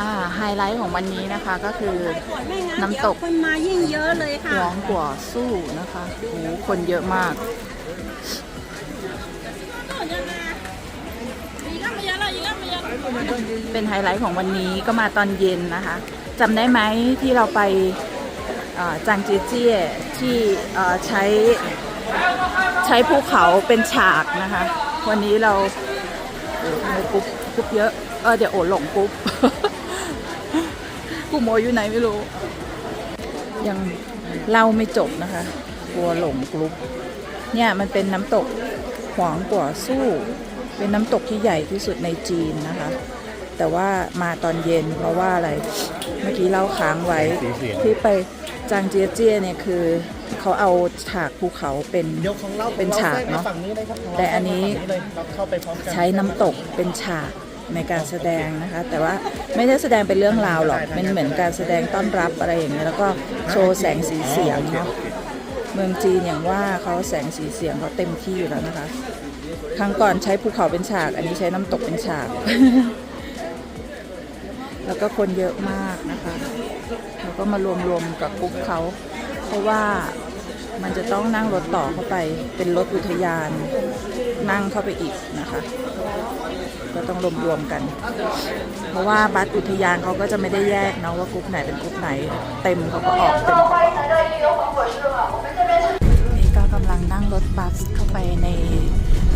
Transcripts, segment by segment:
อ่าไฮไลท์ของวันนี้นะคะก็คือไม่งั้นน้ำตกเดี๋ยวคนมายิ่งเยอะเลยค่ะหวงกัวสู้นะคะโอ้โหคนเยอะมากเป็นไฮไลท์ของวันนี้ก็มาตอนเย็นนะคะจำได้ไหมที่เราไปเอ่อจางเจียเจียที่เอ่อใช้ใช้ภูเขาเป็นฉากนะคะ วันนี้เราโอ้โหทำไมกรุ๊ปกรุ๊ปเยอะ เออเดี๋ยวโอหลงกรุ๊ปกลุ่มโออยู่ไหนไม่รู้ ยังเล่าไม่จบนะคะกลัวหลงกรุ๊ปเนี่ยมันเป็นน้ำตกหวางกัวสู้ เป็นน้ำตกที่ใหญ่ที่สุดในจีนนะคะ แต่ว่ามาตอนเย็นเพราะว่าอะไรเมื่อกี้เล่าค้างไว้ที่ไปจางเจียเจียเนี่ยคือเขาเอาฉากภูเขาเป็นยกของเราเป็นฉากเนอะฝั่งนี้เลยครับของเราแต่อันนี้ฝั่งเลยเราเข้าไปพร้อมกันใช้น้ำตกเป็นฉาก ในการแสดงนะคะ แต่ว่าไม่ได้แสดงเป็นเรื่องราวหรอกเป็นเหมือนการแสดงต้อนรับอะไรอย่างเงี้ยแล้วก็โชว์แสงสีเสียงเนาะเมืองจีนอย่างว่าเขาแสงสีเสียงเขาเต็มที่อยู่แล้วนะคะ ครั้งก่อนใช้ภูเขาเป็นฉาก อันนี้ใช้น้ำตกเป็นฉาก แล้วก็คนเยอะมากนะคะแล้วก็มารวมๆกับกรุ๊ปเขาเพราะว่ามันจะต้องนั่งรถต่อเข้าไปเป็นรถอุทยาน นั่งเข้าไปอีกนะคะ ก็ต้องรวมๆกัน เพราะว่าบัสอุทยานเขาก็จะไม่ได้แยกเนาะว่ากรุ๊ปไหนเป็นกรุ๊ปไหน เต็มเขาก็ออกเต็มนี่ก็กำลังนั่งรถบัสเข้าไปใน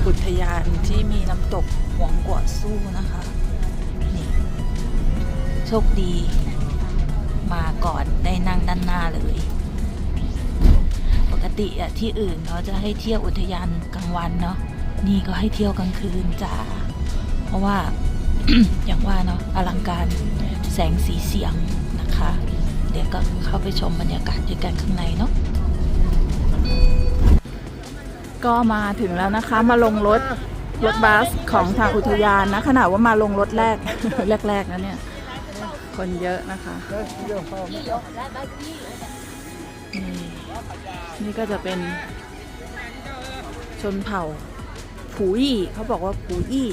อุทยานที่มีน้ำตกหวงกัวสู้นะคะ นี่ โชคดีมาก่อนได้นั่งด้านหน้าเลย ปกติอะที่อื่นเขาจะให้เที่ยวอุทยานกลางวันเนาะนี่ก็ให้เที่ยวกลางคืนจ้า ราะว่าอย่างว่าเนาะอลังการแสงสีเสียงนะคะ เดี๋ยวก็เข้าไปชมบรรยากาศด้วยกันข้างในเนาะก็มาถึงแล้วนะคะมาลงรถรถบัสของทางอุทยานนะขนาดว่ามาลงรถแรกแรกๆนะเนี่ย คนเยอะนะคะนี่นี่ก็จะเป็นชนเผ่าผูอี้เขาบอกว่าผูอี้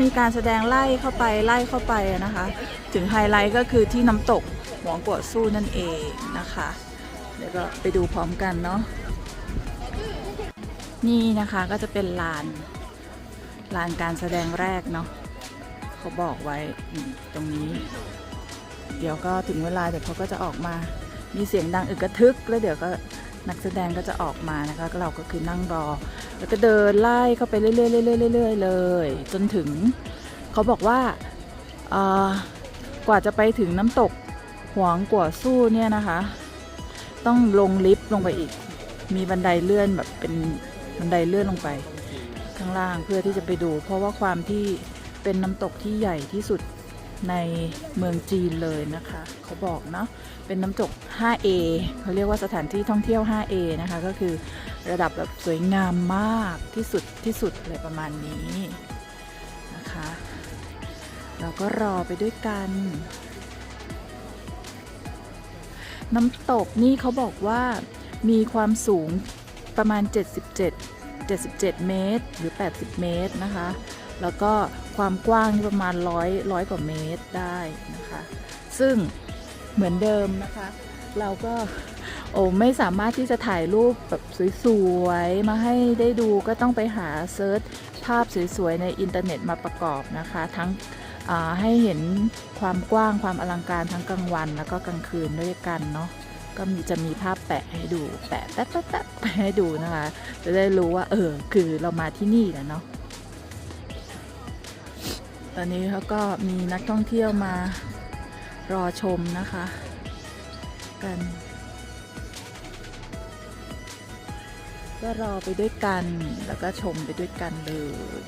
มีการแสดงไล่เข้าไปไล่เข้าไปนะคะ ถึงไฮไลท์ก็คือที่น้ำตกหวงกัวสู้นั่นเองนะคะ เดี๋ยวก็ไปดูพร้อมกันเนาะนี่นะคะก็จะเป็นลานลานการแสดงแรกเนาะเขาบอกไว้ตรงนี้ เดี๋ยวก็ถึงเวลาเดี๋ยวเขาก็จะออกมา มีเสียงดังอึกกระทึกแล้วเดี๋ยวก็ นักแสดงก็จะออกมานะคะก็เราก็คือนั่งรอ แล้วก็เดินไล่เข้าไปเรื่อยๆเรื่อยๆเรื่อยๆเลย จนถึงเขาบอกว่ากว่าจะไปถึงน้ำตกหวงกัวสู้เนี่ยนะคะ ต้องลงลิฟต์ลงไปอีก มีบันไดเลื่อนแบบเป็นบันไดเลื่อนลงไป ข้างล่างเพื่อที่จะไปดู เพราะว่าความที่เป็นน้ำตกที่ใหญ่ที่สุด ในเมืองจีนเลยนะคะ เขาบอกเนาะเป็นน้ำตก 5A เขาเรียกว่าสถานที่ท่องเที่ยว 5A นะคะ ก็คือระดับแบบสวยงามมากที่สุดที่สุดอะไรประมาณนี้นะคะ เราก็รอไปด้วยกัน น้ำตกนี่เขาบอกว่ามีความสูงประมาณ 77 77 เมตร หรือ 80 เมตรนะคะ แล้วก็ความกว้างประมาณ100 100กว่าเมตรได้นะคะ ซึ่งเหมือนเดิมนะคะ เราก็โอ้ไม่สามารถที่จะถ่ายรูปแบบสวยๆ มาให้ได้ดูก็ต้องไปหาเซิร์ชภาพสวยๆ ในอินเทอร์เน็ตมาประกอบนะคะ ทั้งให้เห็นความกว้างความอลังการทั้งกลางวันแล้วก็กลางคืนด้วยกันเนาะก็มีจะมีภาพแปะให้ดู แปะแปะแป๊ะแป๊ะแปะให้ดูนะคะ จะได้รู้ว่าเออคือเรามาที่นี่แหละเนาะ ตอนนี้เขาก็มีนักท่องเที่ยวมารอชมนะคะ กัน ก็รอไปด้วยกันแล้วก็ชมไปด้วยกันเลย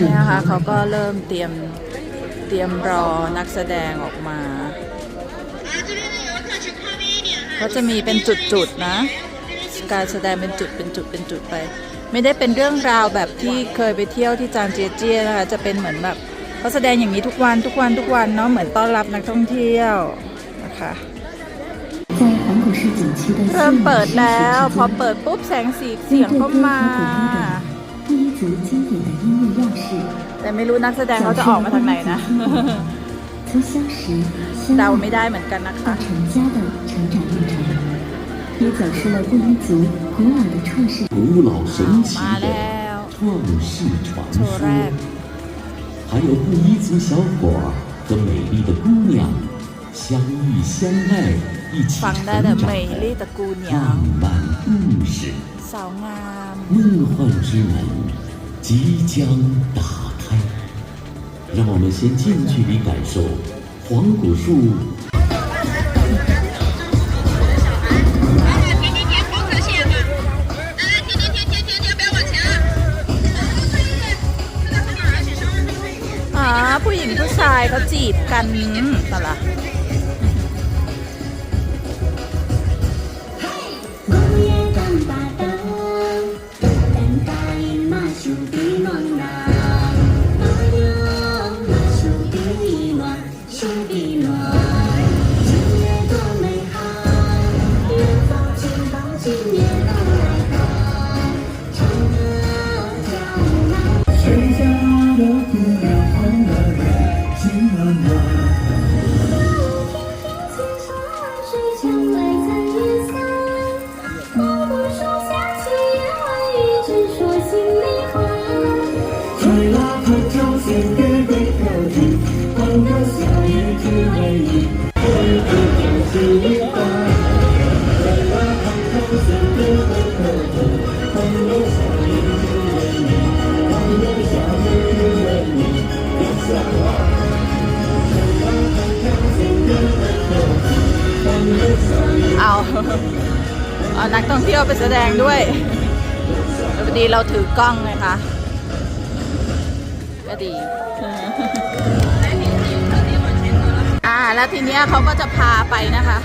นี่นะคะเขาก็เริ่มเตรียมเตรียมรอนักแสดงออกมาเขาจะมีเป็นจุดๆนะ การแสดงเป็นจุดเป็นจุดเป็นจุดไป ไม่ได้เป็นเรื่องราวแบบที่เคยไปเที่ยวที่จานเจียเจียนะคะจะเป็นเหมือนแบบเขาแสดงอย่างนี้ทุกวันทุกวันทุกวันเนาะเหมือนต้อนรับนักท่องเที่ยวนะคะเริ่มเปิดแล้วพอเปิดปุ๊บแสงสีเสียงก็มาแต่ไม่รู้นักแสดงเขาจะออกมาทางไหนนะเดาไม่ได้เหมือนกันนะคะ 也讲述了布依族古老的创世古老神奇的创世传说还有布依族小伙和美丽的姑娘相遇相爱一起成长的浪漫故事梦幻之门即将打开让我们先近距离感受黄果树 ชายเขาจีบกันแต่ละ เที่ยวไปแสดงด้วยพอดีเราถือกล้องไงคะก็ดี อ่า แล้วทีเนี้ยเขาก็จะพาไปนะคะ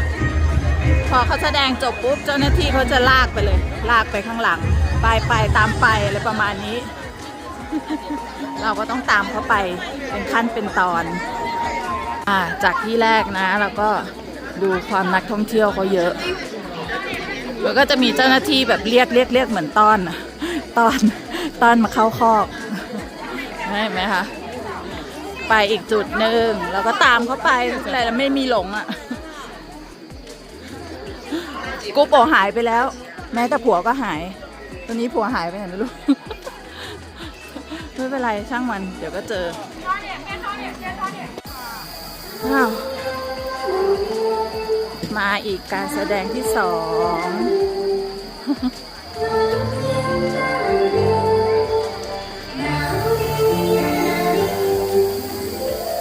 พอเขาแสดงจบปุ๊บเจ้าหน้าที่เขาจะลากไปเลย ลากไปข้างหลัง ไปไปตามไปอะไรประมาณนี้ เราก็ต้องตามเขาไปเป็นขั้นเป็นตอน อ่า จากที่แรกนะเราก็ดูความนักท่องเที่ยวเขาเยอะ แล้วก็จะมีเจ้าหน้าที่แบบเรียกเรียกเรียกเหมือนต้อนน่ะต้อนต้อนมาเข้าคอกเห็นไหมคะไปอีกจุดหนึ่งแล้วก็ตามเขาไปแต่ไม่มีหลงอะกูโปหายไปแล้ว แม้แต่ผัวก็หายตอนนี้ผัวหายไปไหนไม่รู้ไม่เป็นไรช่างมัน เดี๋ยวก็เจออ้าว มาอีกการแสดงที่สอง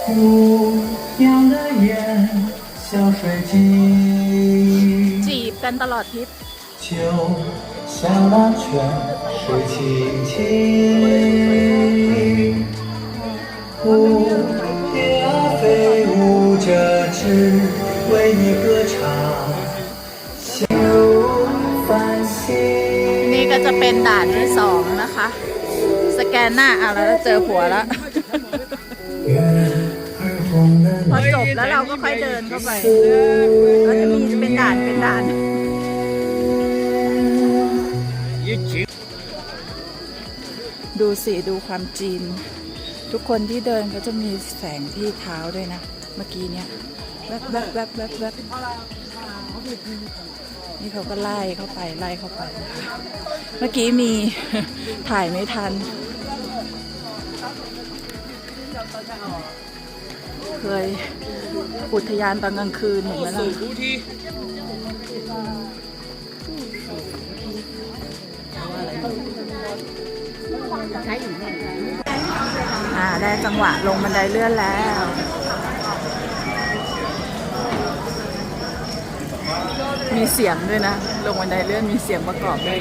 姑娘的眼像水晶， จีบกันตลอดทริป 就像蓝泉水清清。蝴蝶啊飞舞着，只为你歌唱， นี่ก็จะเป็นด่านที่สองนะคะ สแกนหน้าเอาแล้วเจอหัวแล้วพอจบแล้วเราก็ค่อยเดินเข้าไปก็จะมีเป็นด่านเป็นด่านดูสีดูความจีน ทุกคนที่เดินก็จะมีแสงที่เท้าด้วยนะ เมื่อกี้เนี่ยแวบแวบแวบแวบแวบ นี่เขาก็ไล่เข้าไปไล่เข้าไปนะคะเมื่อกี้มีถ่ายไม่ทัน เคยอุทยานตอนกลางคืนเห็นไหมล่ะอ่าได้จังหวะลงบันไดเลื่อนแล้ว มีเสียงด้วยนะ ลงบันไดเลื่อนมีเสียงประกอบด้วย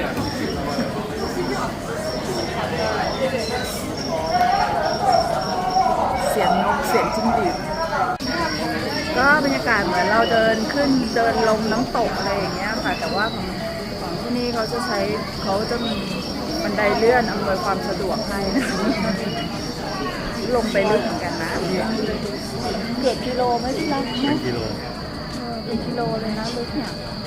เสียงนกเสียงจิ้งหรีดก็บรรยากาศเหมือนเราเดินขึ้นเดินลงน้ำตกอะไรอย่างเงี้ยค่ะ แต่ว่าของของที่นี่เขาจะใช้เขาจะมีบันไดเลื่อนอำนวยความสะดวกให้นะลงไปลึกเหมือนกันนะเกือบกิโลไหมพี่รักนะกิโลเป็นกิโลเลยนะลึกเนี่ยเนี่ย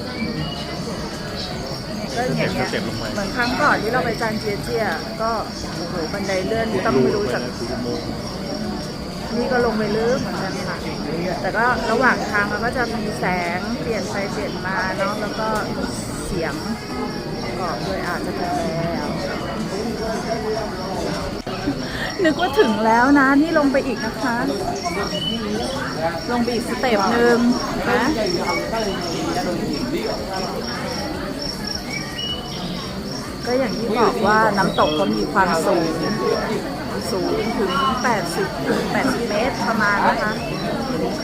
ก็อย่างเงี้ยเหมือนครั้งก่อนที่เราไปจานเจียเจียก็โอ้โหบันไดเลื่อนต้องไม่รู้จักนี่ก็ลงไปลึกเหมือนกันค่ะ แต่ก็ระหว่างทางมันก็จะมีแสงเปลี่ยนไปเปลี่ยนมาเนาะ แล้วก็เสียงประกอบด้วยอาจจะถึงแล้ว นึกว่าถึงแล้วนะ นี่ลงไปอีกนะคะ ลงไปอีกสเต็ปหนึ่งนะก็อย่างที่บอกว่าน้ำตกเขามีความสูง สูงถึง 80 80 เมตรประมาณนะคะ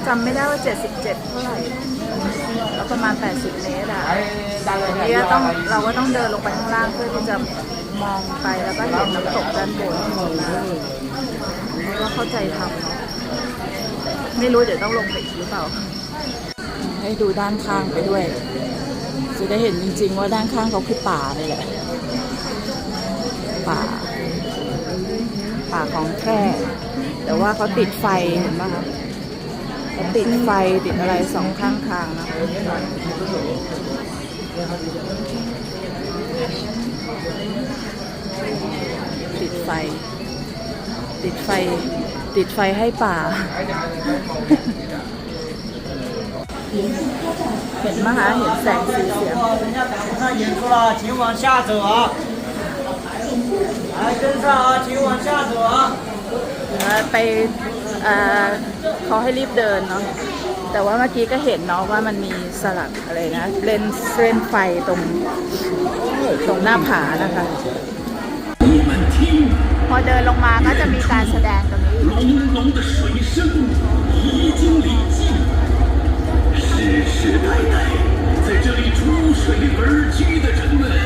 จำไม่ได้ว่า 77 เท่าไหร่แล้วประมาณ 80 เมตรอะนี่ก็ต้องเราก็ต้องเดินลงไปข้างล่างเพื่อที่จะ มองไปแล้วก็เห็นน้ำตกด้านบนก็เข้าใจทำเนาะไม่รู้เดี๋ยวต้องลงไปอีกหรือเปล่า ให้ดูด้านข้างไปด้วย จะได้เห็นจริง ๆ ว่าด้านข้างเขาคือป่าเลยแหละ ป่า ป่าของแท้แต่ว่าเขาติดไฟเห็นไหมคะเขาติดไฟติดอะไรสองข้างทางนะคะ ติดไฟ ติดไฟ ติดไฟให้ป่า เห็นมหาเห็นแสงสีเสียงไปเขาให้รีบเดินเนาะ แต่ว่าเมื่อกี้ก็เห็นเนาะว่ามันมีสลับอะไรนะ เลนเส้นไฟตรงตรงหน้าผานะคะ พอเดินลงมาก็จะมีการแสดงตรงนี้ 隆隆的水声已经临近，世世代代在这里出水而居的人们，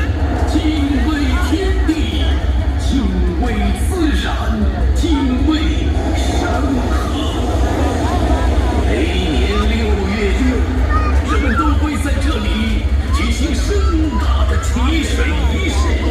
以盛大的祈水仪式，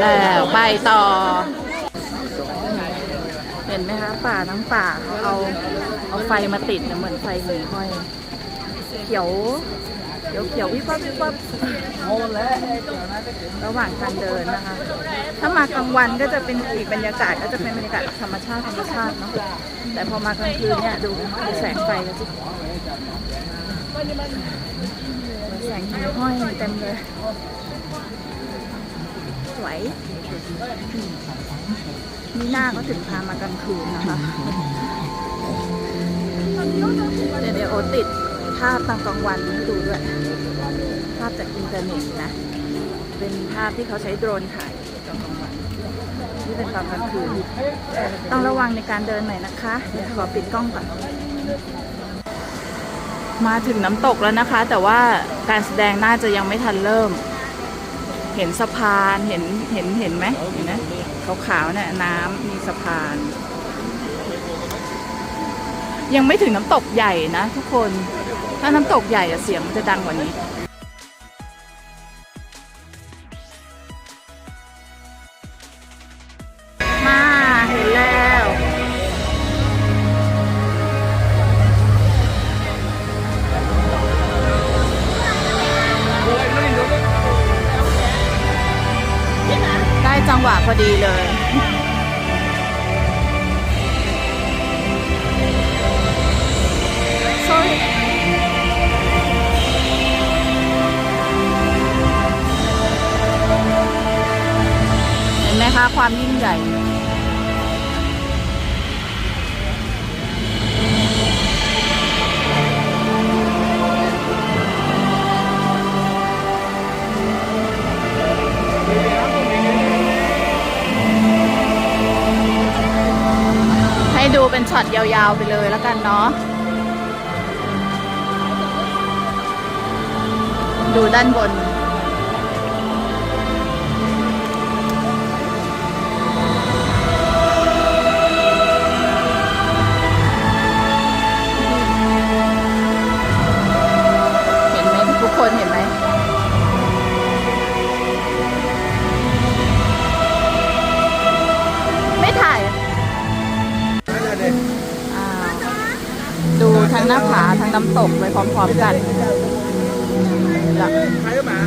แล้วไปต่อ เห็นไหมคะป่าทั้งป่าเขาเอาเอาไฟมาติดเนี่ยเหมือนไฟหิ่งห้อยเขียวเขียวเขียววิบวับวิบวับระหว่างการเดินนะคะ ถ้ามากลางวันก็จะเป็นอีกบรรยากาศก็จะเป็นบรรยากาศธรรมชาติธรรมชาติเนาะ แต่พอมากลางคืนเนี่ยดูดูแสงไฟแล้วสิแสงหิ่งห้อยเต็มเลย สวย นี่หน้าเขาถึงพามากลางคืนนะคะเดี๋ยวเดี๋ยวโอติดภาพตอนกลางวันให้ดูด้วย ภาพจากอินเทอร์เน็ตนะ เป็นภาพที่เขาใช้โดรนถ่ายตอนกลางวันนี่เป็นตอนกลางคืน ต้องระวังในการเดินหน่อยนะคะ เดี๋ยวขอปิดกล้องก่อน มาถึงน้ำตกแล้วนะคะ แต่ว่าการแสดงน่าจะยังไม่ทันเริ่ม เห็นสะพานเห็นเห็นเห็นไหมเห็นไหมขาวๆเนี่ยน้ำมีสะพาน ยังไม่ถึงน้ำตกใหญ่นะทุกคน ถ้าน้ำตกใหญ่อะเสียงมันจะดังกว่านี้ จังหวะพอดีเลย sorry เห็นไหมคะความยิ่งใหญ่ ดูเป็นช็อตยาวๆไปเลยแล้วกันเนาะ ดูด้านบน น้ำตกไปพร้อมๆกันใครมา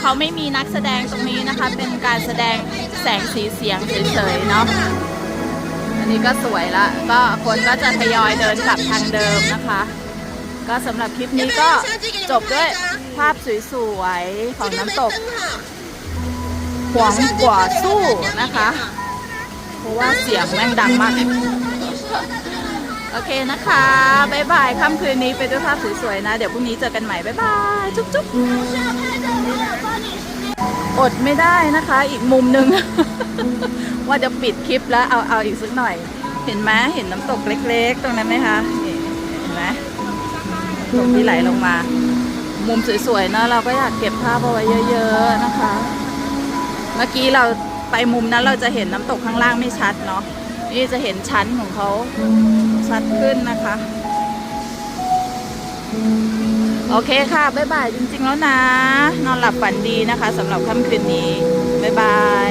เขาไม่มีนักแสดงตรงนี้นะคะ เป็นการแสดงแสงสีเสียงเฉยๆเนาะอันนี้ก็สวยละก็คนก็จะทยอยเดินกลับทางเดิมนะคะ ก็สำหรับคลิปนี้ก็จบด้วยภาพสวยๆของน้ำตกหวงกว่าสู้นะคะ เพราะว่าเสียงแม่งดังมาก โอเคนะคะบายบายค่ำคืนนี้ไปด้วยภาพสวยๆนะ เดี๋ยวพรุ่งนี้เจอกันใหม่บายบายจุ๊บๆอดไม่ได้นะคะ อีกมุมหนึ่ง ว่าจะปิดคลิปแล้วเอาเอาอีกสักหน่อย เห็นไหมเห็นน้ำตกเล็ก ๆ ตรงนั้นไหมคะเห็นไหมตกที่ไหลลงมา มุมสวยๆเนอะเราก็อยากเก็บภาพเอาไว้เยอะ ๆนะคะ เมื่อกี้เราไปมุมนั้นเราจะเห็นน้ำตกข้างล่างไม่ชัดเนาะ นี่จะเห็นชั้นของเขาชัดขึ้นนะคะ โอเคค่ะ บ๊ายบายจริง ๆ แล้วนะ นอนหลับฝันดีนะคะสำหรับค่ำคืนนี้ บ๊ายบาย